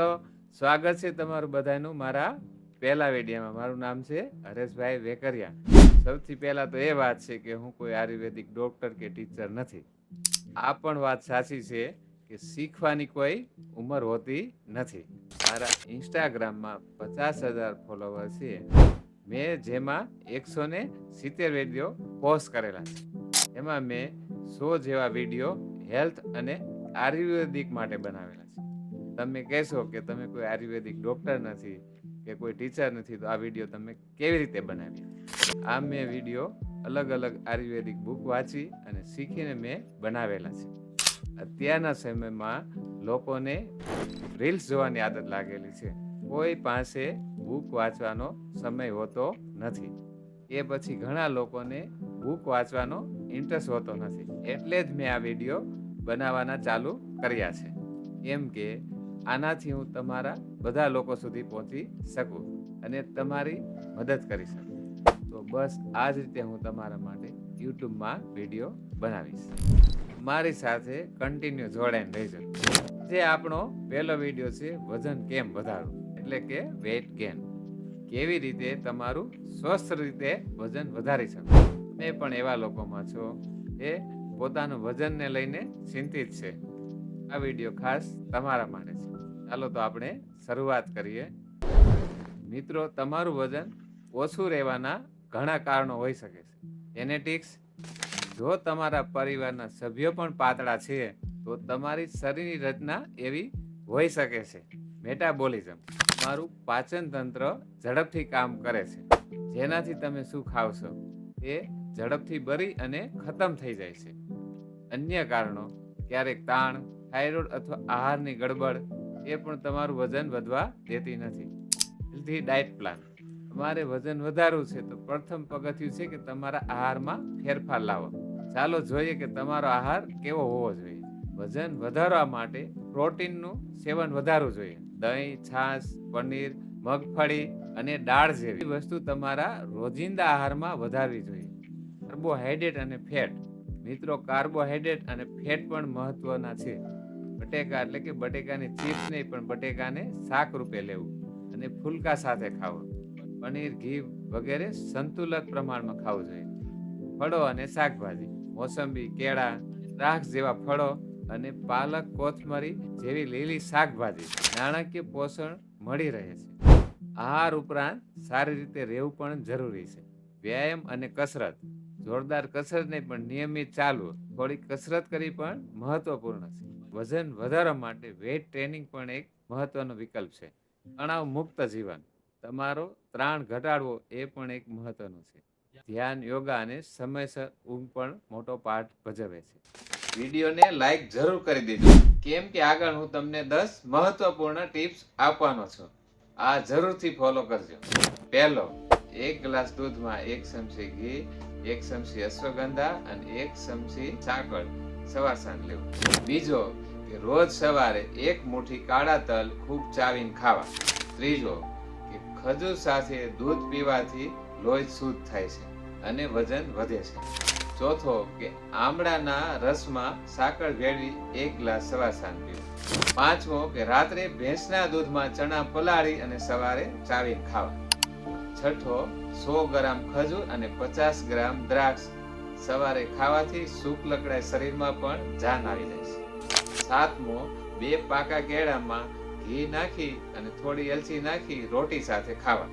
Hello, સ્વાગત છે તમારું બધાનું મારા પહેલા વેડિયામાં. મારું નામ છે હરેશભાઈ વેકરિયા. સૌથી પહેલા તો એ વાત છે કે હું કોઈ આયુર્વેદિક ડૉક્ટર કે ટીચર નથી. આ પણ વાત સાચી છે કે શીખવાની કોઈ ઉંમર હોતી નથી. મારા ઇન્સ્ટાગ્રામમાં પચાસ હજાર ફોલોવર છે. મેં જેમાં એકસો ને સિત્તેર વીડિયો પોસ્ટ કરેલા છે. એમાં મેં સો જેવા વીડિયો હેલ્થ અને આયુર્વેદિક માટે બનાવેલા છે. તમે કહેશો કે તમે કોઈ આયુર્વેદિક ડોક્ટર નથી, કે કોઈ ટીચર નથી, તો આ વીડિયો તમે કેવી રીતે બનાવી? આ મેં વીડિયો અલગ અલગ આયુર્વેદિક બુક વાંચી અને શીખીને મેં બનાવેલા છે. અત્યારના સમયમાં લોકોને રીલ્સ જોવાની આદત લાગેલી છે. કોઈ પાસે બુક વાંચવાનો સમય હોતો નથી. એ પછી ઘણા લોકોને બુક વાંચવાનો ઇન્ટરેસ્ટ હોતો નથી. એટલે જ મેં આ વીડિયો બનાવવાના ચાલુ કર્યા છે. એમ કે આનાથી હું તમારા બધા લોકો સુધી પહોંચી શકું અને તમારી મદદ કરી શકું. તો બસ આ જ રીતે હું તમારા માટે યુટ્યુબમાં વીડિયો બનાવીશ. મારી સાથે કન્ટિન્યુ જોડાઈને રહેજો. જે આપણો પહેલો વીડિયો છે, વજન કેમ વધારવું? એટલે કે વેટ ગેન કેવી રીતે તમારું સ્વસ્થ રીતે વજન વધારી શકો? મેં પણ એવા લોકોમાં છો. એ પોતાનું વજનને લઈને ચિંતિત છે. આ વીડિયો ખાસ તમારા માટે છે. ચાલો તો આપણે શરૂઆત કરીએ. મિત્રો, તમારું વજન ઓછું રહેવાના ઘણા કારણો હોઈ શકે છે. જેનેટિક્સ જો તમારા પરિવારના સભ્યો પણ પાતળા છે, તો તમારી શરીરની રચના એવી હોઈ શકે છે. મેટાબોલિઝમ તમારું પાચન તંત્ર ઝડપથી કામ કરે છે. જેનાથી તમે શું ખાવશો? એ ઝડપથી બરી અને ખતમ થઈ જાય છે. અન્ય કારણો, ક્યારેક તાણ થાઇરોઇડ અથવા આહારની ગડબડ એ પણ તમારું વજન વધવા દેતી નથી. હેલ્ધી ડાયટ પ્લાન તમારે વજન વધારવું છે તો પ્રથમ પગથિયું છે કે તમારા આહારમાં ફેરફાર લાવો. ચાલો જોઈએ કે તમારો આહાર કેવો હોવો જોઈએ. વજન વધારવા માટે પ્રોટીનનું સેવન વધારવું જોઈએ. દહીં, છાશ, પનીર, મગફળી અને દાળ જેવી વસ્તુ તમારા રોજિંદા આહારમાં વધારવી જોઈએ. કાર્બોહાઈડ્રેટ અને ફેટ. મિત્રો કાર્બોહાઈડ્રેટ અને ફેટ પણ મહત્વના છે. બટેકા એટલે કે બટેકાની ચિપ્સ નહીં, પણ બટેકાને શાક રૂપે લેવું અને ફૂલકા સાથે ખાવું. પનીર, ઘી વગેરે સંતુલિત પ્રમાણમાં ખાવું જોઈએ. ફળો અને શાકભાજી, મોસંબી, કેળા દ્રાક્ષ જેવા ફળો અને પાલક, કોથમરી જેવી લીલી શાકભાજી નાણાકીય પોષણ મળી રહે છે. આહાર ઉપરાંત સારી રીતે રહેવું પણ જરૂરી છે. વ્યાયામ અને કસરત, જોરદાર કસરત નહીં પણ નિયમિત ચાલવું થોડી કસરત કરી પણ મહત્વપૂર્ણ છે. વજન વધારવા માટે વેટ ટ્રેનિંગ પણ એક મહત્વનો વિકલ્પ છે. તણાવ મુક્ત જીવન, તમારો ત્રાણ ઘટાડવો એ પણ એક મહત્વનું છે. ધ્યાન, યોગા અને સમયસર ઊંઘ પણ મોટો પાઠ ભજવે છે. વિડીયોને લાઈક જરૂર કરી દેજો. કેમ કે આગળ હું તમને દસ મહત્વપૂર્ણ ટિપ્સ આપવાનો છું. આ જરૂરથી ફોલો કરજો. પહેલો, એક ગ્લાસ દૂધમાં એક ચમચી ઘી, એક ચમચી અશ્વગંધા અને એક ચમચી સાકર. સવાર સાંજ લેવું. બીજો કે રોજ સવારે એક મુઠ્ઠી કાળા તલ ખૂબ ચાવીને ખાવા. ત્રીજો કે ખજૂર સાથે દૂધ પીવાથી લોહી શુદ્ધ થાય છે અને વજન વધે છે. ચોથો કે આમળાના રસમાં સાકર ભેળવી એક ગ્લાસ સવાર સાંજ પીવું. પાંચમો કે રાત્રે ભેંસના દૂધમાં ચણા પલાળી અને સવારે ચાવીને ખાવા. છઠ્ઠો સો ગ્રામ ખજૂર અને પચાસ ગ્રામ દ્રાક્ષ. સવારે ખાવાથી લકડાય શરીરમાં પણ જાન આવી જાય છે. સાતમો, બે પાકા કેળામાં ઘી નાખી અને થોડી એલચી નાખી રોટી સાથે ખાવા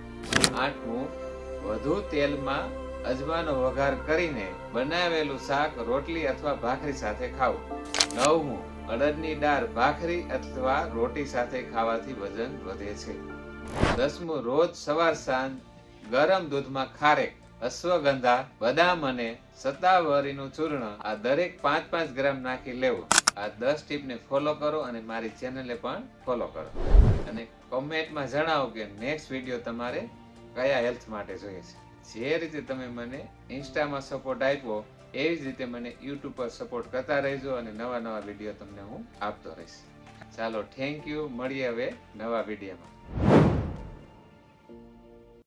આઠમું, વધુ તેલમાં અજમાનો વઘાર કરીને બનાવેલું શાક રોટલી અથવા ભાખરી સાથે ખાવું. નવમું, અડદની દાળ ભાખરી અથવા રોટી સાથે ખાવાથી વજન વધે છે. દસમું, રોજ સવાર સાંજ ગરમ દૂધમાં ખારેક અશ્વગંધા, બદામ અને સતાવરીનું ચૂર્ણ આ દરેક પાંચ પાંચ ગ્રામ નાખી લેવું. આ દસ ટીપને ફોલો કરો અને મારી ચેનલને પણ ફોલો કરો. અને કોમેન્ટમાં જણાવો કે નેક્સ્ટ વીડિયો તમારે કયા હેલ્થ માટે જોઈએ છે. જે રીતે તમે મને ઇન્સ્ટામાં સપોર્ટ આપ્યો, એવી જ રીતે મને યુટ્યુબ પર સપોર્ટ કરતા રહેજો અને નવા નવા વીડિયો તમને હું આપતો રહીશ. ચાલો થેન્ક યુ મળીએ હવે નવા વિડીયોમાં